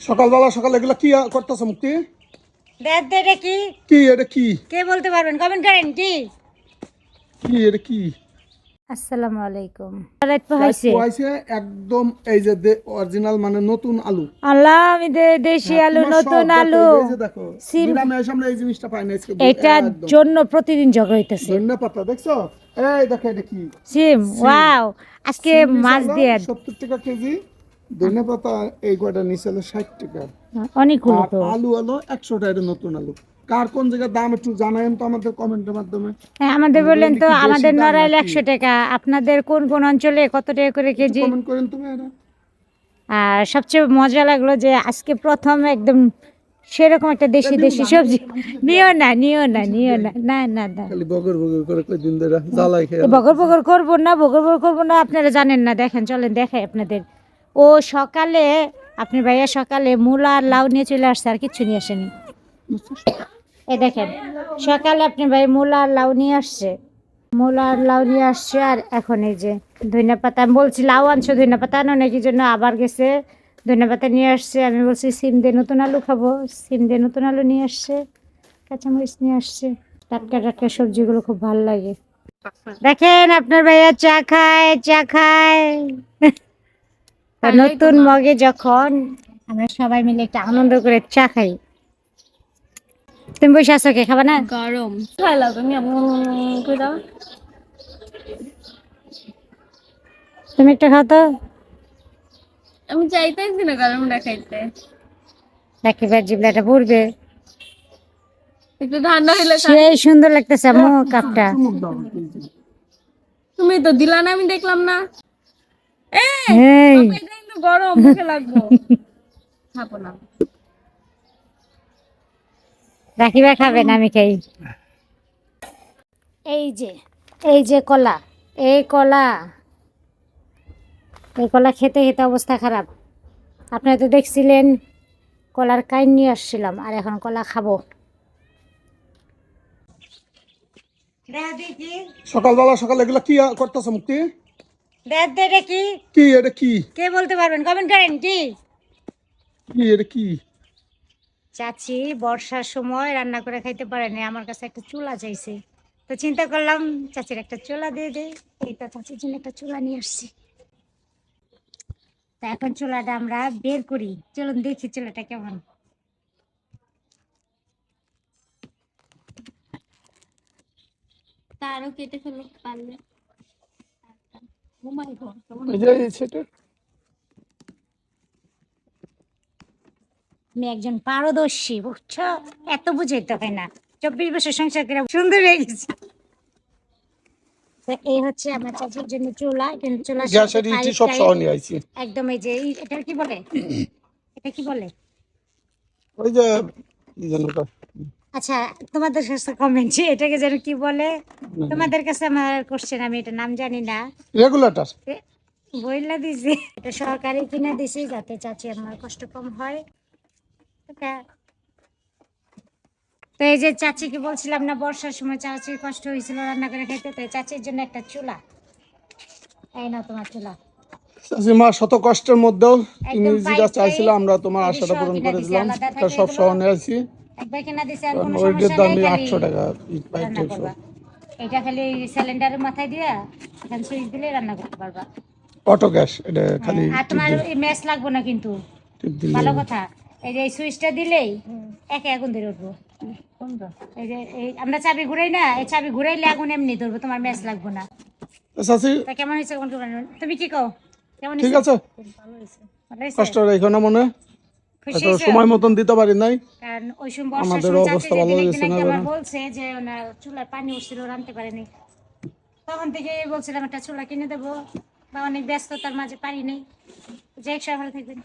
সকালবেলা সকালে এগুলো কি করতেছে মুক্তি? এটা কি? কি এটা কি? কে বলতে পারবেন? কমেন্ট করেন কি? কি এটা কি? আসসালামু আলাইকুম। রাত হয়েছে হয়েছে একদম এই যে অরিজিনাল মানে নতুন আলু। আল্লাহ আমি দেশি আলু নতুন আলু। এই যে দেখো সিম- গ্রামে এই জিনিসটা পাই না এটার জন্য প্রতিদিন ঝগড়া হইতেছে। ধনিয়া পাতা দেখছ? এই দেখো এটা কি? সিম ওয়াও আজকে মাছ দিয়ে। টাকা কেজি। পাতা এই কয়টা নিচে হলো ষাট টাকা। আলু হলো একশো টাকা নতুন আলু। কার কোন জায়গার দাম একটু জানায়েন তো আমাদের কমেন্টের মাধ্যমে। হ্যাঁ আমাদের বললেন তো আমাদের নড়াইল একশো টাকা। আপনাদের কোন কোন অঞ্চলে কত টাকা করে কেজি? কমেন্ট করেন তুমি আর সবচেয়ে মজা লাগল যে আজকে প্রথম একদম সেরকম একটা দেশি দেশি সবজি। নিও না নিও না নিও না। না না না। খালি বগর বগর করে ধরে জ্বালাই খেয়ে বগর বগর করব না বগর বগর করব না আপনারা জানেন না। দেখেন চলেন দেখাই আপনাদের। ও সকালে আপনি ভাইয়া সকালে মূলা আর লাউ নিয়ে চলে আসছে, আর কিচ্ছু নিয়ে আসেনি। এ দেখেন, সকালে আপনি ভাই মূলা আর লাউ নিয়ে আসছে। মূলা আর লাউ নিয়ে আসছে, আর এখন এই যে ধনিয়া পাতা, আমি বলছি লাউ আনছো, ধনিয়া পাতা আনো নাকি? জন্য আবার গেছে, ধনিয়া পাতা নিয়ে আসছে। আমি বলছি সিম দিয়ে নতুন আলু খাব। সিম দিয়ে নতুন আলু নিয়ে আসছে, কাঁচামরিচ নিয়ে আসছে। টাটকা টাটকা সবজিগুলো খুব ভালো লাগে। দেখেন, আপনার ভাইয়া চা খায় চা খায়। নতুন মগে যখন আমরা সবাই মিলে একটা আনন্দ করে চা খাই তুমি বসে আছো কে? খাবা না? গরম। তুমি করে দাও। তুমি একটা খাও তো। আমি চাইতেছি না গরম দেখাইতে দেখি ভাই জিবলাটা পড়বে। একটু ঠান্ডা হইলে সেই সুন্দর লাগতেছে আমু কাপটা। তুমি তো দিলা না আমি দেখলাম না। এই গরম মুখে লাগবো। খাব না। রাখিবা খাবেন আমি খাই এই যে এই যে কলা এই কলা। এই কলা খেতে খেতে অবস্থা খারাপ। আপনারা তো দেখছিলেন কলার কাইন নিয়ে আসছিলাম আর এখন কলা খাব। সকালবেলা সকালে এগুলো কি করতেছে মুক্তি? এটা কি? কি এটা কি? কে বলতে পারবেন? কমেন্ট করেন কি? কি এটা কি? চাচি বর্ষার সময় রান্না করে খাইতে পারেনি আমার কাছে একটা চুলা চাইছে। তো চিন্তা করলাম চাচির একটা চুলা দিয়ে দেই। এইটা চাচির জন্য একটা চুলা নিয়ে আসছি। তা এখন চুলাটা আমরা বের করি। চলুন দেখি চুলাটা কেমন। তারও কেটে ফেলো পারলে Oh my God, কেমন এই যে এই সেটা আমি একজন পারদর্শী বুঝছ? এত বুঝাইতে হয় না। চব্বিশ বছর সংসার করে সুন্দর হয়ে গেছে। এই হচ্ছে আমার চাচির জন্য চুলা কিন্তু চুলা গ্যাসের ইটি সব সহ নিয়ে আইছি। একদম এই যে এটা কি বলে? এটা কি বলে? ওই যে কি জানো? আচ্ছা তোমাদের কাছে কমেন্ট এটাকে যেন কি বলে? তোমাদের কাছে আমার কোশ্চেন আমি এটা নাম জানি না। রেগুলেটর বইলা দিছি। এটা সরকারি কিনে দিছি যাতে চাচি আমার কষ্ট কম হয়। তো এই যে চাচিকে বলছিলাম না বর্ষার সময় চাচির কষ্ট হয়েছিল রান্না করে খেতে তো চাচির জন্য একটা চুলা। এই না তোমার চুলা। শত কষ্টের মধ্যেও তুমি যেটা চাইছিলে আমরা তোমার আশাটা পূরণ করে দিলাম। সব। সহ নিয়ে একবার কিনা দিছে আর কোনো সমস্যা দামই নেই আটশো টাকা ইট পাইপ রান্না টাইপ সব। করবা। এটা খালি সিলিন্ডারের মাথায় দিয়া এখানে সুইচ দিলে রান্না করতে পারবা। অটো গ্যাস এটা খালি হ্যাঁ, আর তোমার ম্যাচ লাগবে না কিন্তু। ভালো কথা এই যে সুইচটা দিলেই একে আগুন ধরে উঠবো। এই যে এই আমরা চাবি ঘুরাই না এই চাবি ঘুরাইলে আগুন এমনি ধরবো তোমার ম্যাচ লাগবে না। কেমন হয়েছে? তুমি কি কও? কেমন ঠিক আছে। কষ্ট রেখো না মনে? সময় মতন দিতে পারি নাই। কারণ ওই সময় আমাদের অবস্থা ভালো হয়েছে না। বলছে যে ওনার চুলায় পানি উঠছিল রাঁধতে পারেনি। তখন থেকে বলছিলাম একটা চুলা কিনে দেবো। বা অনেক ব্যস্ততার মাঝে পারি নেই। যে এক সকালে থাকবেন।